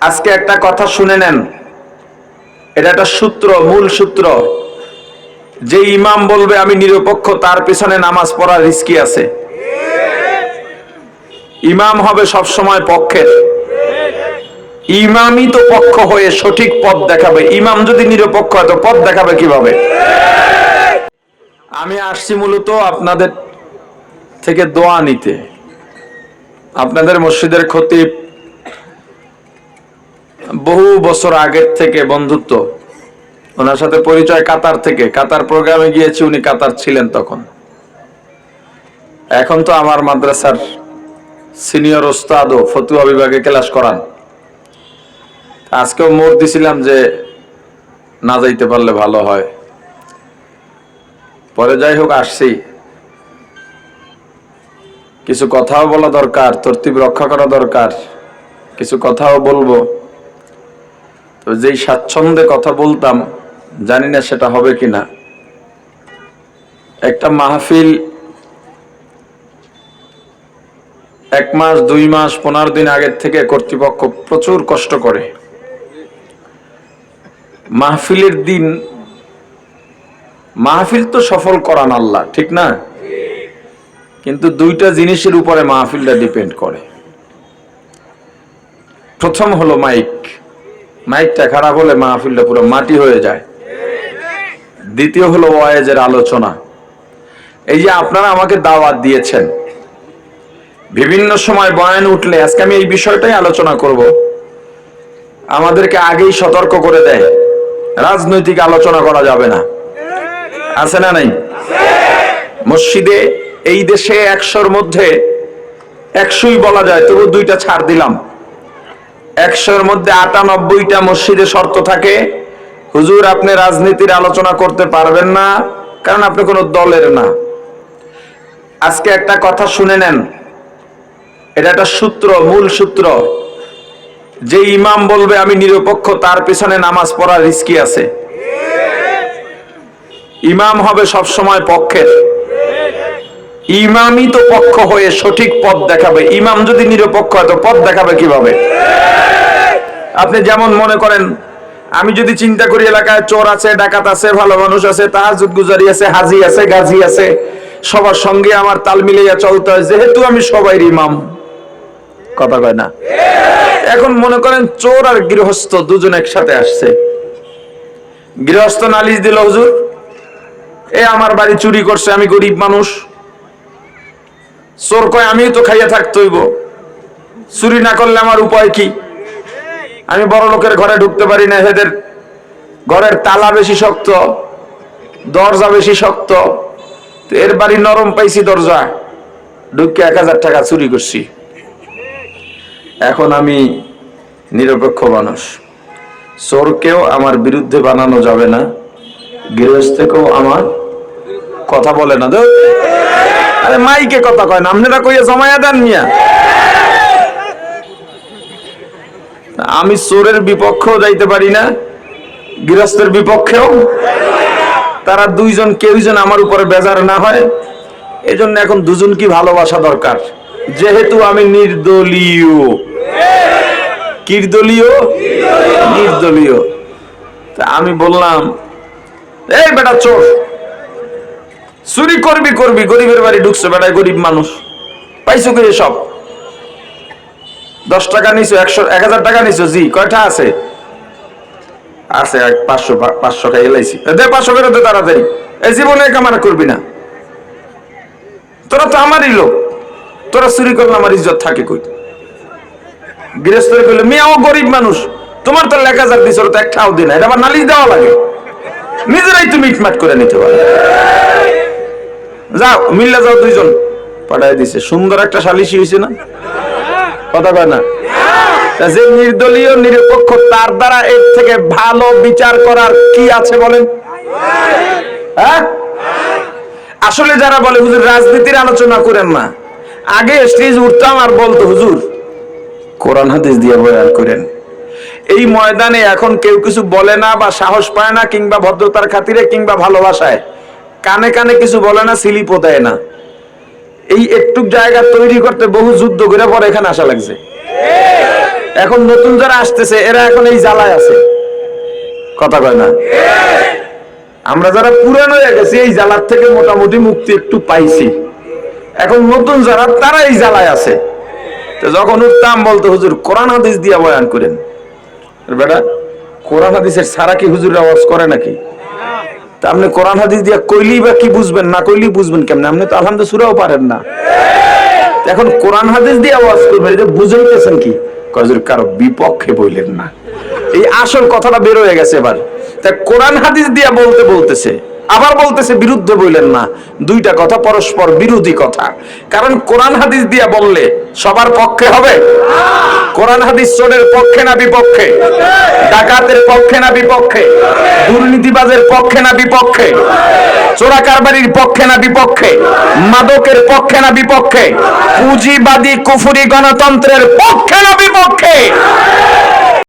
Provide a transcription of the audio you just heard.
আজকে একটা কথা শুনে নেন। এটা একটা সূত্র, মূল সূত্র। যে ইমাম বলবে, আমি নিরপেক্ষ, তার পিছনে নামাজ পড়ার রিস্কি আছে। ইমাম হবে সব সময় পক্ষের। ইমামই তো পক্ষ হয়ে সঠিক পথ দেখাবে। ইমাম যদি নিরপেক্ষ হয়, তো পথ দেখাবে কীভাবে? আমি আসছি মূলত আপনাদের থেকে দোয়া নিতে। আপনাদের মসজিদের খতিব বহু বছর আগের থেকে বন্ধুত্ব। ওনার সাথে পরিচয় কাতার থেকে। কাতার প্রোগ্রামে গিয়েছি, উনি কাতার ছিলেন তখন। এখন তো আমার মাদ্রাসার সিনিয়র ওস্তাদও ফতুয়া বিভাগে ক্লাস করান। আজকেও মোর দিছিলাম যে না যাইতে পারলে ভালো হয়। পরে যাই হোক, আসছি। কিছু কথাও বলা দরকার, তরতিব রক্ষা করা দরকার। কিছু কথাও বলব। তো যেই স্বাচ্ছন্দ্যে কথা বলতাম, জানি না সেটা হবে কিনা। একটা মাহফিল এক মাস, দুই মাস, পনেরো দিন আগের থেকে কর্তৃপক্ষ প্রচুর কষ্ট করে। মাহফিলের দিন, মাহফিল তো সফল করান আল্লাহ, ঠিক না? কিন্তু দুইটা জিনিসের উপরে মাহফিলটা ডিপেন্ড করে। প্রথম হলো মাইক। মাইকটা খারাপ হলে মাহফিলটা পুরো মাটি হয়ে যায়। দ্বিতীয় হলো ওয়াইজের আলোচনা। এই যে আপনারা আমাকে দাওয়াত দিয়েছেন, বিভিন্ন সময় বয়ান উঠলে আজকে আমি এই বিষয়টাই আলোচনা করব। আমাদেরকে আগেই সতর্ক করে দেয়, রাজনৈতিক আলোচনা করা যাবে না। আছে না নাই? মসজিদে এই দেশে একশোর মধ্যে একশোই বলা যায়, তবু দুইটা ছাড় দিলাম। একশোর মধ্যে আটানব্বইটা মসজিদে শর্ত থাকে। হুজুর, আপনি রাজনীতির আলোচনা করতে পারবেন না, কারণ আপনি কোনো দলের না। আজকে একটা কথা শুনে নেন। এটা একটা সূত্র, মূল সূত্র। যে ইমাম বলবে, আমি নিরপেক্ষ, তার পিছনে নামাজ পড়ার রিস্কি আছে। ইমাম হবে সব সময় পক্ষের। ইমামই তো পক্ষ হয়ে সঠিক পথ দেখাবে। ইমাম যদি নিরপেক্ষ হয়, তো পথ দেখাবে কীভাবে? আপনি যেমন মনে করেন, আমি যদি চিন্তা করি এলাকায় চোর আছে, ডাকাত আছে, ভালো মানুষ আছে তাহাজুদ গুজারি আছে, হাজি আছে, গাজী আছে, সবার সঙ্গে আমার তাল মিলাইয়া চলতে হয়, যেহেতু আমি সবাই ইমাম। কথা কয় না? এখন মনে করেন চোর আর গৃহস্থ দুজন একসাথে আসছে। গৃহস্থ নালিশ দিল, হুজুর, এ আমার বাড়ি চুরি করছে, আমি গরিব মানুষ। চোর কয়, আমিও তো খাইয়া থাকতে হইব। চুরি না করলে আমার উপায় কি? আমি বড় লোকের ঘরে ঢুকতে পারি না, এদের ঘরের তালা বেশি শক্ত, দরজা বেশি শক্ত। এর বাড়ি নরম পাইছি দরজা, ঢুকে এক হাজার টাকা চুরি করছি। এখন আমি নিরপেক্ষ মানুষ। চোরকেও আমার বিরুদ্ধে বানানো যাবে না, গৃহস্থকেও আমার কথা বলে না। আরে মাইকে কথা কয় না, আপনারা কইয়া জমায়া দেন মিয়া। আমি চোরের বিপক্ষেও যাইতে পারি না, গৃহস্থের বিপক্ষেও। তারা দুইজন কেউ যেন আমার উপরে বেজার না হয় এই জন্য এখন দুজন কি ভালোবাসা দরকার। যেহেতু আমি নির্দলীয়। কির্দলীয়? নির্দলীয়। তা আমি বললাম, এই বেটা চোর চুরি করবি করবি, গরিবের বাড়ি ঢুকছে, বেটায় গরিব মানুষ। পাইছো করে সব? দশ টাকা নিছো, একশো, এক হাজার টাকা নিছো, জি, কয়টা আছে? আছে পাঁচশো পাঁচশো টাকা এলাইছি। দে পাঁচশো করে দে তাড়াতাড়ি। এই জীবনে করবি না। তোরা তো আমারই লোক। তোরা চুরি করলে আমার ইজ্জত থাকে কই? গৃহস্থরে কইলে, মেয়েও গরিব মানুষ। তোমার তো লেখা যাক দিছ তো একটাও দিন এটা আবার নালিশ দেওয়া লাগে। নিজেরাই তুমি ইটমাট করে নিতে পারো। যাও, মিল্লা যাও দুইজন। পাঠাই দিছে। সুন্দর একটা সালিশি হয়েছে না? কথা কয় না? যে নির্দলীয়, নিরপেক্ষ, তার দ্বারা এর থেকে ভালো বিচার করার কি আছে বলেন? হ্যাঁ? আসলে যারা বলে, হুজুর, রাজনীতির আলোচনা করেন না। আগে স্টেজ উঠতাম আর বলতো, হুজুর, কোরআন হাদিস দিয়ে বয়ান করেন। এই ময়দানে এখন কেউ কিছু বলে না বা সাহস পায় না কিংবা ভদ্রতার খাতিরে কিংবা ভালোবাসায়। কানে কানে কিছু বলে না, স্লিপও দেয় না। এই একটু জায়গা তৈরি করতে বহু যুদ্ধ করে পরে এখানে আসা লাগছে। এখন নতুন যারা আসতেছে, এরা এখন এই জ্বালায় আছে। কথা কয় না? আমরা যারা পুরানো হয়ে গেছি, এই জ্বালার থেকে মোটামুটি মুক্তি একটু পাইছি। এখন নতুন যারা, তারা এই জ্বালায় আছে। যখন উঠতাম, বলতো, হুজুর, কোরআন হাদিস দিয়া বয়ান করেন। বেটা, কোরআন হাদিসের সারা কি হুজুর আওয়াজ করে নাকি? তা আপনি কোরআন হাদিস দিয়া কইলি বা কি বুঝবেন না কইলি বুঝবেন কেমন? আপনি তো আলহামদুলিল্লাহ সুরাও পারেন না। এখন কোরআন হাদিস দিয়ে আওয়াজ করবেন যে বুঝাইতেছেন কি? কজুর কারও বিপক্ষে বইলেন না। এই আসল কথাটা বের হয়ে গেছে এবার। তা কোরআন হাদিস দিয়া বলতে বলতেছে আবার বলতেছে, বিরুদ্ধে বইলেন না। দুইটা কথা, পরস্পর বিরোধী কথা। কারণ কোরআন হাদিস দিয়া বললে সবার পক্ষে হবে? কোরআন হাদিস চোরের পক্ষে না বিপক্ষে? ডাকাতের পক্ষে না বিপক্ষে? দুর্নীতিবাজের পক্ষে না বিপক্ষে? চোরা কারবারির পক্ষে না বিপক্ষে? মাদকের পক্ষে না বিপক্ষে? পুঁজিবাদী, কুফুরি গণতন্ত্রের পক্ষে না বিপক্ষে?